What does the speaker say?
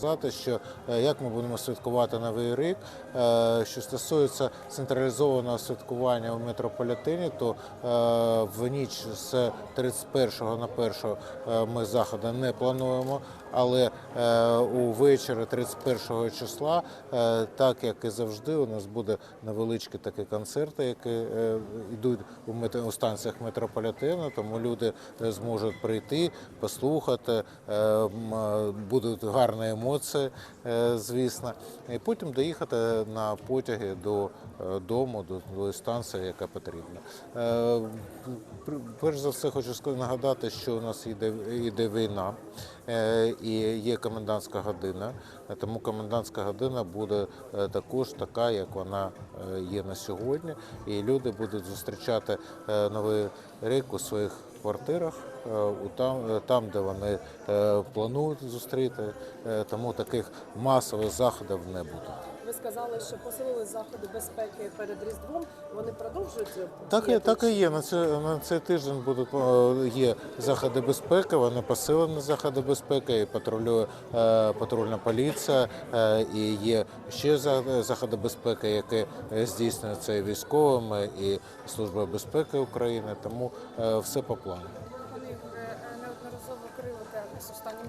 Сказати, що е, як ми будемо святкувати новий рік, е, що стосується централізованого святкування у метрополітені, то е, в ніч з 31 на 1 е, ми заходи не плануємо. Але у вечір 31 числа, так як і завжди, у нас буде невеличкі такі концерти, які йдуть у, станціях метрополітену, тому люди зможуть прийти, послухати, будуть гарні емоції, е, звісно, і потім доїхати на потяги до е, дому, до, станції, яка потрібна. Е, Перш за все, хочу нагадати, що у нас йде, йде війна і є комендантська година, тому комендантська година буде також така, як вона є на сьогодні. І люди будуть зустрічати новий рік у своїх квартирах, е, е, там, де вони е, планують зустріти. Тому таких масових заходів не буде ви сказали, що посилили заходи безпеки перед Різдвом. Вони продовжують Так так і є. На цей, на цей тиждень будуть е, є заходи безпеки, вони посилені заходи безпеки, і патрулює е, патрульна поліція, е, і є ще заходи безпеки, які здійснюються і військовими, і служба безпеки України. Тому все по плану. Вони неодноразово крили останнім